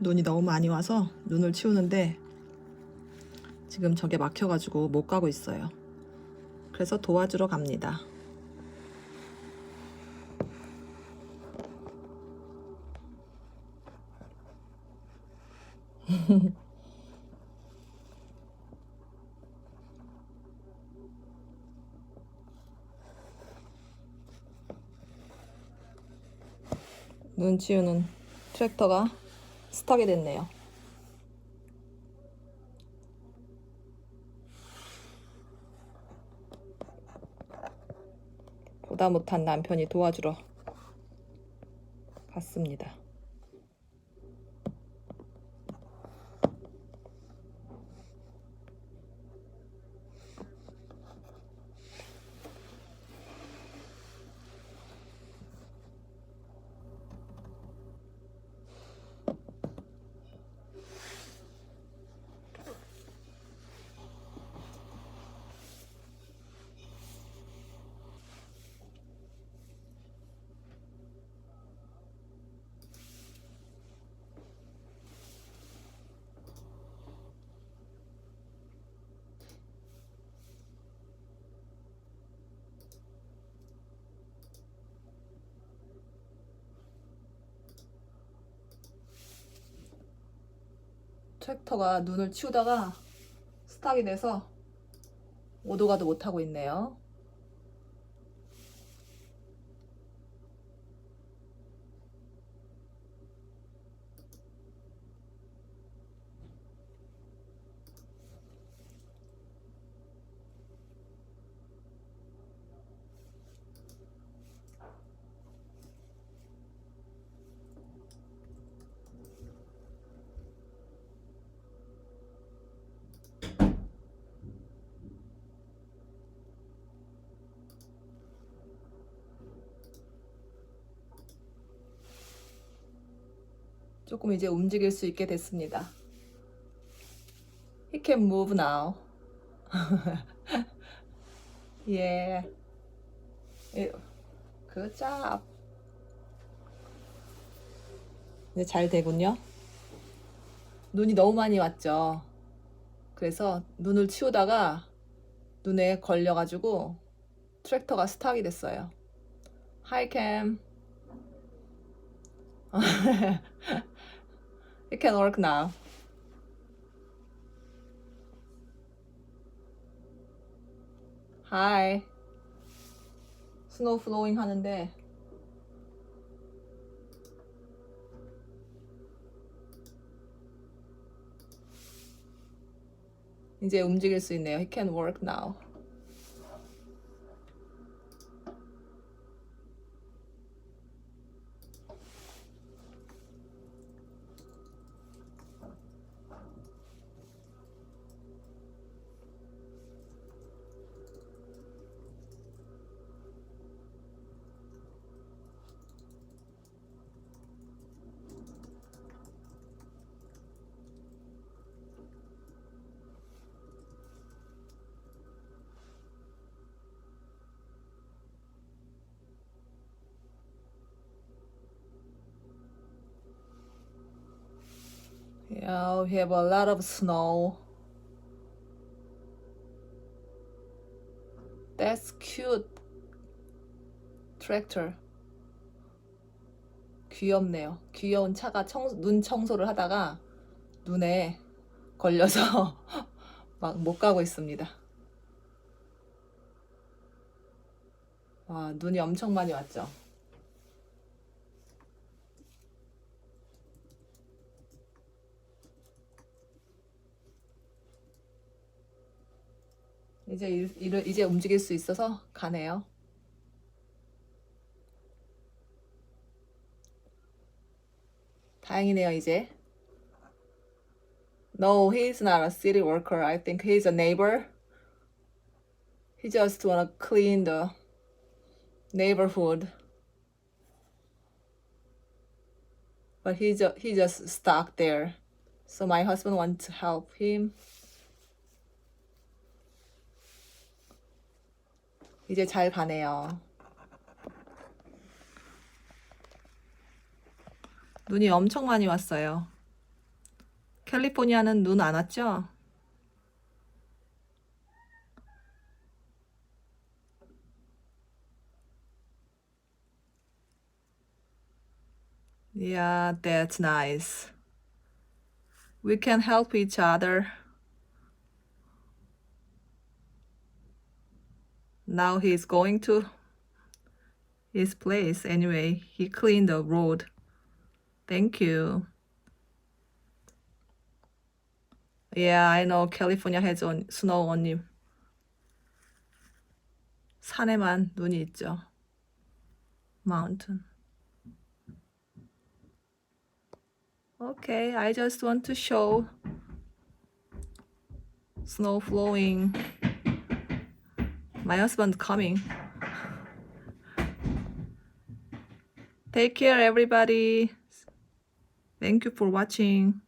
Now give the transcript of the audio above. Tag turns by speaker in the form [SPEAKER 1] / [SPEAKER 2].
[SPEAKER 1] 눈이 너무 많이 와서 눈을 치우는데 지금 저게 막혀가지고 못 가고 있어요. 그래서 도와주러 갑니다. 눈 치우는 트랙터가 스타게 됐네요. 보다 못한 남편이 도와주러 갔습니다. 트랙터가 눈을 치우다가 스탁이 돼서 오도 가도 못하고 있네요. 조금 이제 움직일 수 있게 됐습니다. He can move now. yeah. Good job. 이제 잘 되군요. 눈이 너무 많이 왔죠. 그래서 눈을 치우다가 눈에 걸려가지고 트랙터가 스탁이 됐어요. Hi Cam. It can work now. Hi. 스노우 플로잉 하는데 이제 움직일 수 있네요. He can work now. Yeah, we have a lot of snow. That's cute. 트랙터. 귀엽네요. 귀여운 차가 청, 눈 청소를 하다가 눈에 걸려서 막 못 가고 있습니다. 와, 눈이 엄청 많이 왔죠. 이제 일, 일을 이제 움직일 수 있어서 가네요. 다행이네요, 이제. No, he's not a city worker. I think he's a neighbor. He just wanna clean the neighborhood. But he just he just stuck there. So my husband wants to help him. 이제 잘 가네요. 눈이 엄청 많이 왔어요. 캘리포니아는 눈 안 왔죠? Yeah, that's nice. We can help each other. Now he's going to his place anyway. He cleaned the road. Thank you. Yeah, I know California has on, snow only. 산에만 눈이 있죠. Mountain. Okay, I just want to show snow flowing. My husband coming. Take care, everybody. Thank you for watching.